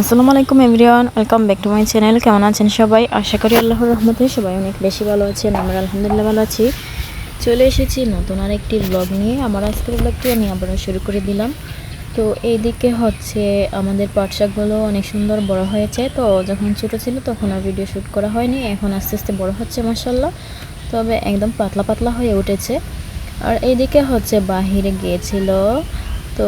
আসসালামু আলাইকুম everyone, welcome back to my channel. কেমন আছেন সবাই? আশা করি আল্লাহর রহমতে সবাই অনেক বেশি ভালো আছেন, আমরা আলহামদুলিল্লাহ ভালো আছি। চলে এসেছি নতুন আরেকটি ব্লগ নিয়ে। আমার আজকের ব্লগটি আমি আবারও শুরু করে দিলাম। তো এইদিকে হচ্ছে আমাদের পাটশাকগুলো অনেক সুন্দর বড় হয়েছে। তো যখন ছোটো ছিল তখন আর ভিডিও শ্যুট করা হয়নি, এখন আস্তে আস্তে বড় হচ্ছে মাসাল্লাহ তবে একদম পাতলা পাতলা হয়ে উঠেছে। আর এইদিকে হচ্ছে বাহিরে গিয়েছিল, তো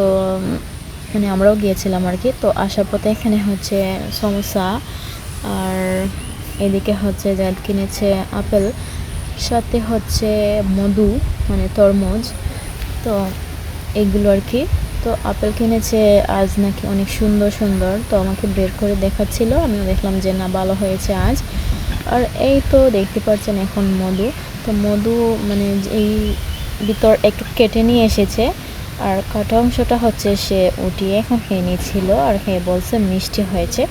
মানে আমরাও গিয়েছিলাম আর কি। তো আসার পথে এখানে হচ্ছে সমোসা আর এদিকে হচ্ছে জায়দ কিনেছে আপেল, সাথে হচ্ছে মধু মানে তরমুজ। তো এগুলো আর কি। তো আপেল কিনেছে আজ নাকি অনেক সুন্দর সুন্দর। তো আমাকে বের করে দেখাচ্ছিল, আমিও দেখলাম যে না, ভালো হয়েছে আজ। আর এই তো দেখতে পাচ্ছেন এখন মধু। তো মধু মানে এই ভিতর একটু কেটে নিয়ে এসেছে। আর কাটা অংশটা হচ্ছে সে উঠিয়ে এখন খেয়ে নিয়েছিল আর খেয়ে বলছে মিষ্টি হয়েছে।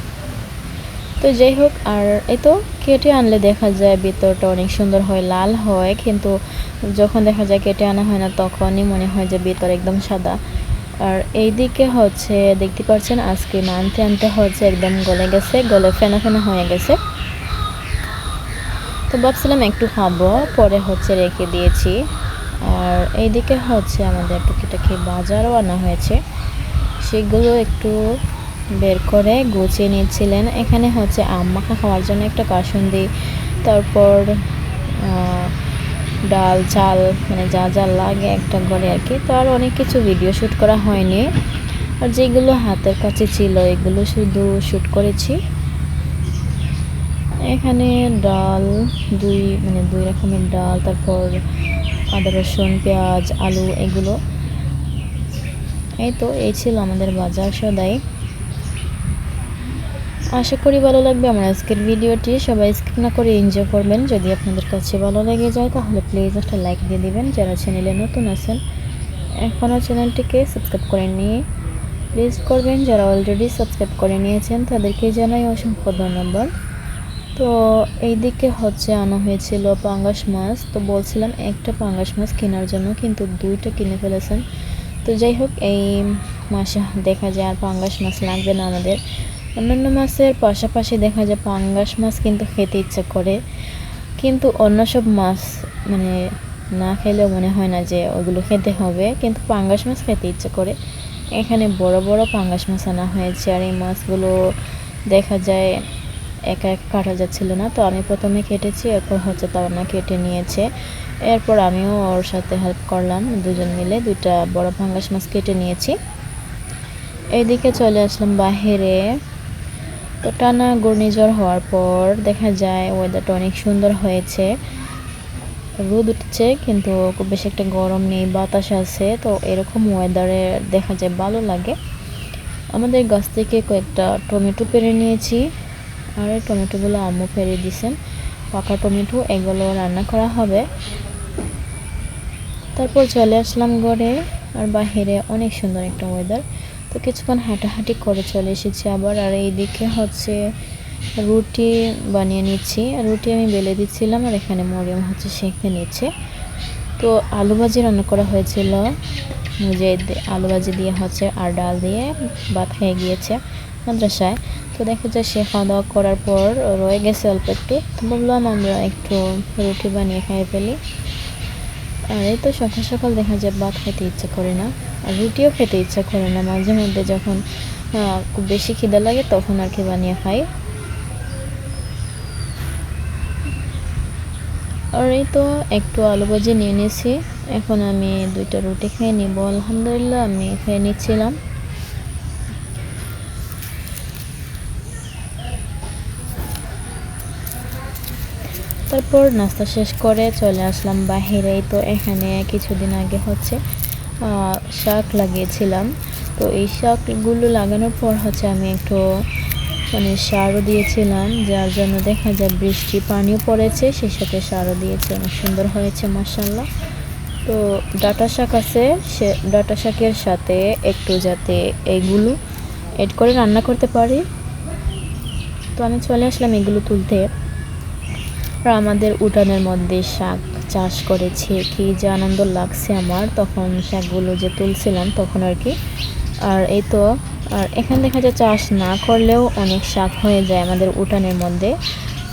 তো যাই হোক, আর এই তো কেটে আনলে দেখা যায় ভিতরটা অনেক সুন্দর হয়, লাল হয়, কিন্তু যখন দেখা যায় কেটে আনা হয় না, তখনই মনে হয় যে ভিতর একদম সাদা। আর এই দিকে হচ্ছে দেখতে পাচ্ছেন আইসক্রিম আনতে আনতে হচ্ছে একদম গলে গেছে, গলে ফেনা ফেনা হয়ে গেছে। তো ভাবছিলাম একটু খাব, পরে হচ্ছে রেখে দিয়েছি। আর এইদিকে হচ্ছে আমাদের টুকিটাকি বাজারও আনা হয়েছে। সেগুলো একটু বের করে গুছিয়ে নিচ্ছিলেন। এখানে হচ্ছে আম মাখা খাওয়ার জন্য একটা কাসুন্দি তারপর ডাল, চাল মানে যা যা লাগে একটা ঘরে আর কি। তো আর অনেক কিছু ভিডিও শ্যুট করা হয়নি। আর যেগুলো হাতের কাছে ছিল, এগুলো শুধু শ্যুট করেছি। এখানে ডাল, দুই মানে দুই রকমের ডাল, তারপর আদা, রসুন, পেঁয়াজ, আলু এগুলো। এই তো এই ছিল আমাদের বাজার সদাই। আশা করি ভালো লাগবে আমার আজকের ভিডিওটি। সবাই স্কিপ না করে এনজয় করবেন। যদি আপনাদের কাছে ভালো লেগে যায়, তাহলে প্লিজ একটা লাইক দিয়ে দিবেন। যারা চ্যানেলে নতুন আছেন এখনও চ্যানেলটিকে সাবস্ক্রাইব করে নিয়ে প্লিজ করবেন। যারা অলরেডি সাবস্ক্রাইব করে নিয়েছেন, তাদেরকে জানাই অসংখ্য ধন্যবাদ। তো এই দিকে হচ্ছে আনা হয়েছিল পাঙ্গাস মাছ। তো বলছিলাম একটা পাঙ্গাস মাছ কেনার জন্য, কিন্তু দুইটা কিনে ফেলেছেন। তো যাই হোক, এই মাসে দেখা যায় আর পাঙ্গাস মাছ লাগবে না আমাদের। অন্যান্য মাছের পাশাপাশি দেখা যায় পাঙ্গাস মাছ কিন্তু খেতে ইচ্ছা করে। কিন্তু অন্য সব মাছ মানে না খেলেও মনে হয় না যে ওগুলো খেতে হবে। কিন্তু পাঙ্গাস মাছ খেতে ইচ্ছা করে। এখানে বড় বড় পাঙ্গাস মাছ আনা হয়েছে আর এই মাছগুলো দেখা যায় একা এক কাটা যাচ্ছিল না। তো আমি প্রথমে কেটেছি, এরপর হচ্ছে তার না কেটে নিয়েছে। এরপর আমিও ওর সাথে হেল্প করলাম, দুজন মিলে দুইটা বড় ফাঙ্গাস মাছ কেটে নিয়েছি। এইদিকে চলে আসলাম বাহিরে। তো টানা ঘূর্ণিঝড় হওয়ার পর দেখা যায় ওয়েদারটা অনেক সুন্দর হয়েছে। রোদ উঠছে, কিন্তু খুব বেশি একটা গরম নেই, বাতাস আছে। তো এরকম ওয়েদারে দেখা যায় ভালো লাগে। আমাদের গাছ থেকে কয়েকটা টমেটো পেরে নিয়েছি। আর টমেটোগুলো আম্মু ফেলে দিছেন পাকা টমেটো এগুলো রান্না করা হবে। তারপর চলে আসলাম ঘরে আর বাহিরে অনেক সুন্দর একটা ওয়েদার তো কিছুক্ষণ হাঁটাহাঁটি করে চলে এসেছি আবার আর এইদিকে হচ্ছে রুটি বানিয়ে নিচ্ছি। রুটি আমি বেলে দিচ্ছিলাম আর এখানে মরিয়ম হচ্ছে শেখে নিচ্ছে। তো আলু ভাজি রান্না করা হয়েছিল। যে আলু ভাজি দিয়ে হচ্ছে আর ডাল দিয়ে ভাত খেয়ে গিয়েছে। মাদ্রাসায়। তো দেখা যায় সে খাওয়া দাওয়া করার পর রয়ে গেছে অল্প একটু। তো বললাম আমরা একটু রুটি বানিয়ে খাই ফেলি। আর এই তো সকাল সকাল দেখা যায় ভাত খেতে ইচ্ছা করে না, আর রুটিও খেতে ইচ্ছা করে না। মাঝে মধ্যে যখন খুব বেশি খিদে লাগে তখন আর কি বানিয়ে খাই। আর এই তো একটু আলু ভাজি নিয়ে নিয়েছি। এখন আমি দুইটা রুটি খেয়ে নিব। আলহামদুলিল্লাহ আমি খেয়ে নিচ্ছিলাম। তারপর নাস্তা শেষ করে চলে আসলাম বাহিরেই তো এখানে কিছুদিন আগে হচ্ছে শাক লাগিয়েছিলাম। তো এই শাকগুলো লাগানোর পর হচ্ছে আমি একটু মানে সারও দিয়েছিলাম, যার জন্য দেখা যায় বৃষ্টি পানিও পড়েছে সেই সাথে সারও দিয়েছে। অনেক সুন্দর হয়েছে মাসাল্লাহ তো ডাটা শাক আছে, সে ডাটা শাকের সাথে একটু যাতে এইগুলো এড করে রান্না করতে পারি। তো আমি চলে আসলাম এগুলো তুলতে। আমাদের উঠানের মধ্যে শাক চাষ করেছে। কি যে আনন্দ লাগছে আমার। তখন শাকগুলো যে তুলছিলাম তখন আর কি। আর এই তো, আর এখানে দেখা যায় চাষ না করলেও অনেক শাক হয়ে যায় আমাদের উঠানের মধ্যে।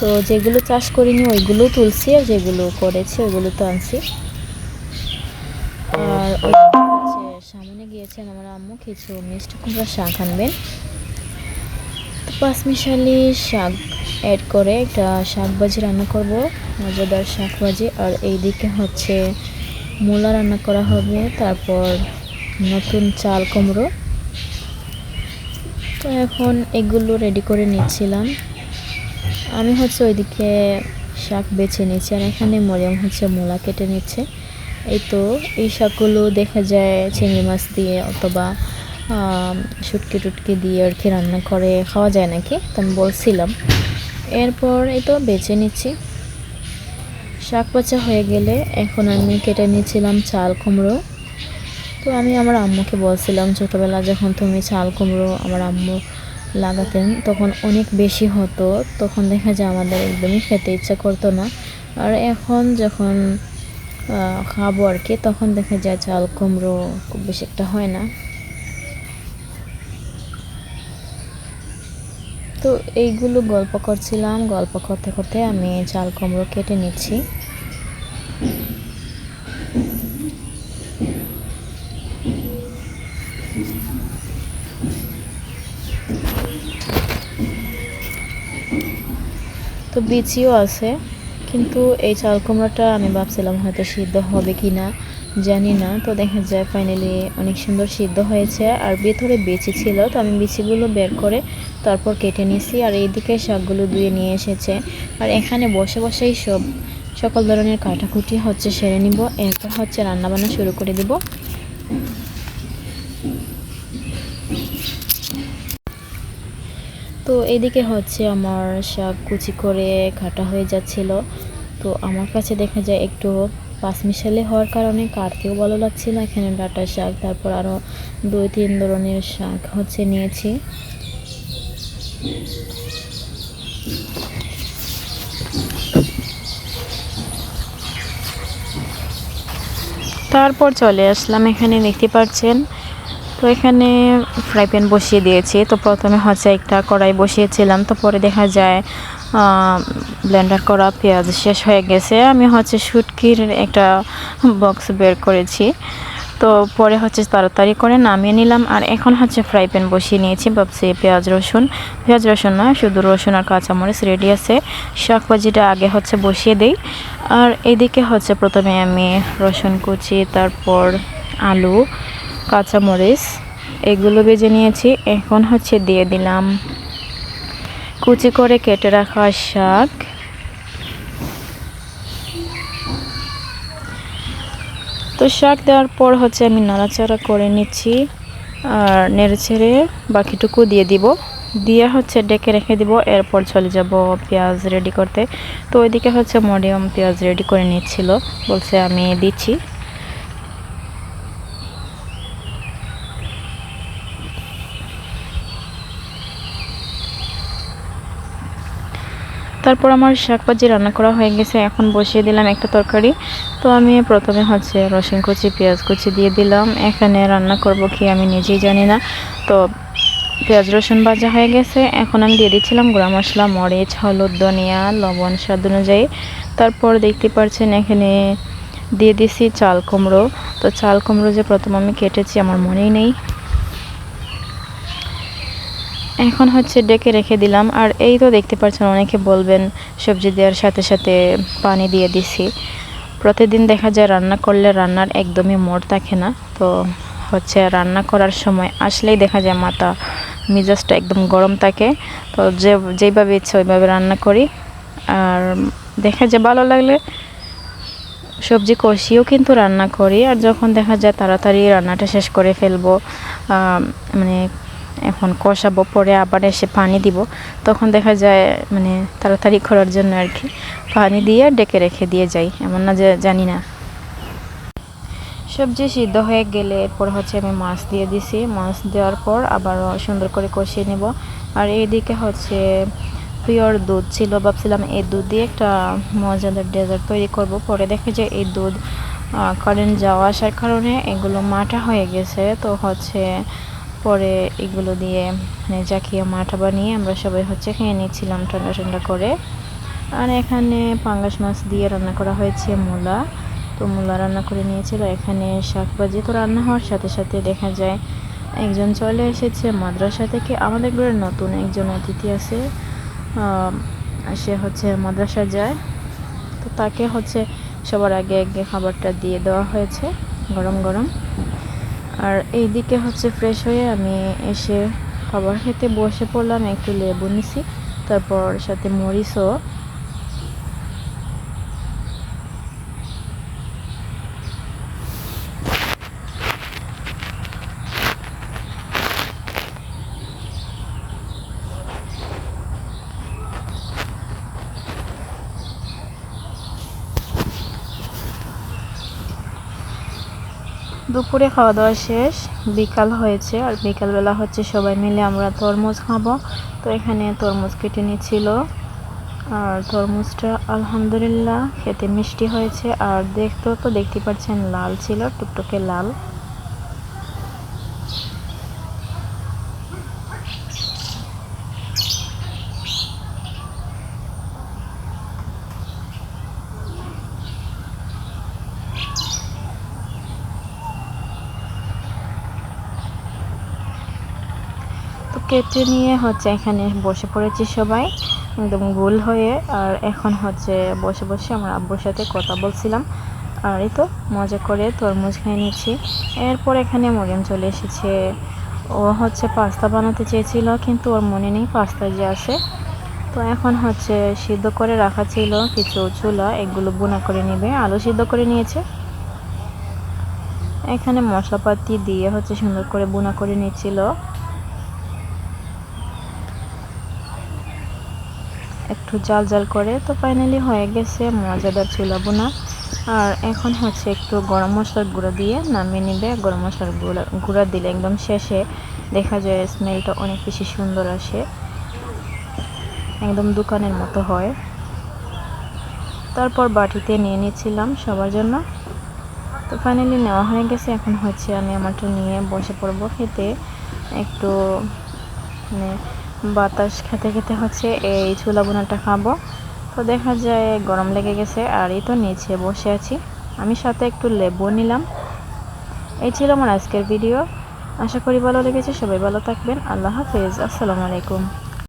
তো যেগুলো চাষ করিনি ওইগুলো তুলছি আর যেগুলো করেছি ওইগুলো তো আনছি। আর সামনে গিয়েছেন আমার আম্মু, কিছু মিষ্টি কুমড়া শাক আনবেন। পাঁচমিশালি শাক অ্যাড করে একটা শাক ভাজি রান্না করব। মজাদার শাক ভাজি আর এইদিকে হচ্ছে মূলা রান্না করা হবে। তারপর নতুন চাল কুমড়ো। তো এখন এগুলো রেডি করে নিচ্ছিলাম। আমি হচ্ছে ওইদিকে শাক বেছে নিচ্ছি আর এখানে মরিয়ম হচ্ছে মূলা কেটে নিচ্ছে। এই তো, এই শাকগুলো দেখা যায় চিংড়ি মাছ দিয়ে অথবা শুটকি টুটকি দিয়ে আর কি রান্না করে খাওয়া যায় নাকি? তো আমি বলছিলাম। এরপর এই তো বেছে নিচ্ছি। শাক পাচা হয়ে গেলে এখন আমি কেটে নিয়েছিলাম চাল কুমড়ো। তো আমি আমার আম্মুকে বলছিলাম ছোটোবেলা যখন তুমি চাল কুমড়ো আমার আম্মু লাগাতেন, তখন অনেক বেশি হতো। তখন দেখা যায় আমাদের একদমই খেতে ইচ্ছা করতো না। আর এখন যখন খাব আর কি, তখন দেখা যায় চাল কুমড়ো খুব বেশি একটা হয় না। তো এইগুলো গল্প করছিলাম। গল্প করতে করতে আমি চাল, কুমড়ো কেটে নিচ্ছি। তো বিচিও আছে, কিন্তু এই চাল, কুমড়োটা আমি ভাবছিলাম হয়তো সিদ্ধ হবে কি না জানি না, তো দেখা যায় ফাইনালি অনেক সুন্দর সিদ্ধ হয়েছে আর ভেতরে বেচি ছিল, তো আমি বিচিগুলো বের করে তারপর কেটে নিয়েছি আর এইদিকে শাকগুলো ধুয়ে নিয়ে এসেছে। আর এখানে বসে বসেই সব, সকল ধরনের কাটাকুটি হচ্ছে সেরে নিব, এরপর হচ্ছে রান্নাবান্না শুরু করে দিব। তো এদিকে হচ্ছে আমার শাক কুচি করে কাটা হয়ে যাচ্ছিল, তো আমার কাছে দেখা যায় একটু পাঁচমিশালি হওয়ার কারণে কাটতেও ভালো লাগছিল এখানে ডাটা শাক। তারপর আরও দুই, তিন ধরনের শাক হচ্ছে নিয়েছি। তারপর চলে আসলাম এখানে, দেখতে পাচ্ছেন? তো এখানে ফ্রাই প্যান বসিয়ে দিয়েছি। তো প্রথমে হচ্ছে একটা কড়াই বসিয়েছিলাম। তো পরে দেখা যায় ব্লেন্ডার করা পেঁয়াজ শেষ হয়ে গেছে। আমি হচ্ছে শুটকির একটা বক্স বের করেছি। তো পরে হচ্ছে তাড়াতাড়ি করে নামিয়ে নিলাম। আর এখন হচ্ছে ফ্রাই প্যান বসিয়ে নিয়েছি, ভাবছি পেঁয়াজ, রসুন। পেঁয়াজ, রসুন না, শুধু রসুন আর কাঁচামরিচ রেডি আছে। শাক ভাজিটা আগে হচ্ছে বসিয়ে দিই। আর এদিকে হচ্ছে প্রথমে আমি রসুন কুচি, তারপর আলু, কাঁচামরিচ, এগুলো বেজে নিয়েছি। এখন হচ্ছে দিয়ে দিলাম কুচি করে কেটে রাখা শাক। তো শাক দেওয়ার পর হচ্ছে আমি নাড়াচাড়া করে নিচ্ছি আর নেড়ে ছেড়ে বাকিটুকু দিয়ে দিব। দিয়ে হচ্ছে ডেকে রেখে দিব, এরপর চলে যাব পেঁয়াজ রেডি করতে। তো ওইদিকে হচ্ছে মডিয়াম পেঁয়াজ রেডি করে নিচ্ছিল, বলছে আমি দিচ্ছি। তারপর আমার শাকভাজি রান্না করা হয়ে গেছে। এখন বসিয়ে দিলাম একটা তরকারি। তো আমি প্রথমে হচ্ছে রসুন কুচি, পেঁয়াজ কুচি দিয়ে দিলাম। এখানে রান্না করব কি আমি নিজেই জানি না। তো পেঁয়াজ রসুন ভাজা হয়ে গেছে। এখন আমি দিয়ে দিচ্ছিলাম গুঁড়া মশলা, মরিচ, হলুদ, ধনিয়া, লবণ স্বাদ অনুযায়ী। তারপর দেখতে পাচ্ছেন এখানে দিয়ে দিছি চাল কুমড়ো। তো চাল কুমড়ো যে প্রথম আমি কেটেছি, আমার মনেই নেই। এখন হচ্ছে ডেকে রেখে দিলাম। আর এই তো দেখতে পাচ্ছেন অনেকে বলবেন, সবজি দেওয়ার সাথে সাথে পানি দিয়ে দিছি। প্রতিদিন দেখা যায় রান্না করলে রান্নার একদমই মোড় থাকে না। তো হচ্ছে রান্না করার সময় আসলেই দেখা যায় মাথা মিজাজটা একদম গরম থাকে। তো যে, যেইভাবে ইচ্ছে ওইভাবে রান্না করি। আর দেখা যায় ভালো লাগলে সবজি কষিয়েও কিন্তু রান্না করি। আর যখন দেখা যায় তাড়াতাড়ি রান্নাটা শেষ করে ফেলব মানে এখন কষাবো, পরে আবার এসে পানি দিব। তখন দেখা যায় মানে তাড়াতাড়ি করার জন্য আর কি, পানি দিয়ে ডেকে রেখে দিয়ে যাই। এমন না যে জানি না। সবজি সিদ্ধ হয়ে গেলে এরপর হচ্ছে আমি মাছ দিয়ে দিছি। মাছ দেওয়ার পর আবার সুন্দর করে কষিয়ে নেব। আর এইদিকে হচ্ছে পিওর দুধ ছিল, ভাবছিলাম এই দুধ দিয়ে একটা মজাদার ডেজার্ট তৈরি করব। পরে দেখে যে এই দুধ কারেন্ট যাওয়া আসার কারণে এগুলো মাটা হয়ে গেছে। তো হচ্ছে পরে এগুলো দিয়ে মানে জাকিয়া মাঠা বানিয়ে আমরা সবাই হচ্ছে খেয়ে নিচ্ছিলাম ঠান্ডা ঠান্ডা করে। আর এখানে পাঙ্গাস মাছ দিয়ে রান্না করা হয়েছে মূলা। তো মূলা রান্না করে নিয়েছিল। এখানে শাক ভাজি তো রান্না হওয়ার সাথে সাথে দেখা যায় একজন চলে এসেছে মাদ্রাসা থেকে। আমাদের ঘরে নতুন একজন অতিথি আছে। সে হচ্ছে মাদ্রাসা যায়। তো তাকে হচ্ছে সবার আগে আগে খাবারটা দিয়ে দেওয়া হয়েছে, গরম গরম। আর এইদিকে হচ্ছে ফ্রেশ হয়ে আমি এসে খাবার খেতে বসে পড়লাম, একটু লেবু নিছি, তারপর সাথে মরিচও দুপুরে খাওয়া দাওয়া শেষ, বিকাল হয়েছে আর বিকালবেলা হচ্ছে সবাই মিলে আমরা তরমুজ খাব। তো এখানে তরমুজ কেটে নিয়েছিল। আর তরমুজটা আলহামদুলিল্লাহ খেতে মিষ্টি হয়েছে। আর দেখতেও তো দেখতে পাচ্ছেন লাল ছিল, টুকটুকে লাল। কেটে নিয়ে হচ্ছে এখানে বসে পড়েছি সবাই, একদম গোল হয়ে। আর এখন হচ্ছে বসে বসে আমার আব্বুর সাথে কথা বলছিলাম। আর এই তো, মজা করে তরমুজ খেয়ে নিচ্ছি। এরপর এখানে মরিয়ম চলে এসেছে। ও হচ্ছে পাস্তা বানাতে চেয়েছিল, কিন্তু ওর মনে নেই পাস্তা যে আছে। তো এখন হচ্ছে সিদ্ধ করে রাখা ছিল কিছু চুলা, এগুলো বোনা করে নেবে। আলু সিদ্ধ করে নিয়েছে। এখানে মশলাপাতি দিয়ে হচ্ছে সুন্দর করে বোনা করে নিচ্ছিল। একটু জাল জাল করে তো ফাইনালি হয়ে গেছে, মজাদার চুলা বোনা আর এখন হচ্ছে একটু গরম মশলার গুঁড়া দিয়ে নামিয়ে নিবে। গরম মশলার গুঁড়া গুঁড়া দিলে একদম শেষে দেখা যায় স্মেলটা অনেক বেশি সুন্দর আসে। একদম দোকানের মতো হয়। তারপর বাটিতে নিয়ে নিচ্ছিলাম সবার জন্য। তো ফাইনালি নেওয়া হয়ে গেছে। এখন হচ্ছে আমি আমারটা নিয়ে বসে পড়ব খেতে। একটু মানে বাতাস খেতে খেতে হচ্ছে এই ছোলা বোনাটা খাব। তো দেখা যায় গরম লেগে গেছে আর এই তো নিচে বসে আছি। আমি সাথে একটু লেবু নিলাম। এই ছিল আমার আজকের ভিডিও। আশা করি ভালো লেগেছে, সবাই ভালো থাকবেন। আল্লাহ হাফেজ। আসসালামু আলাইকুম।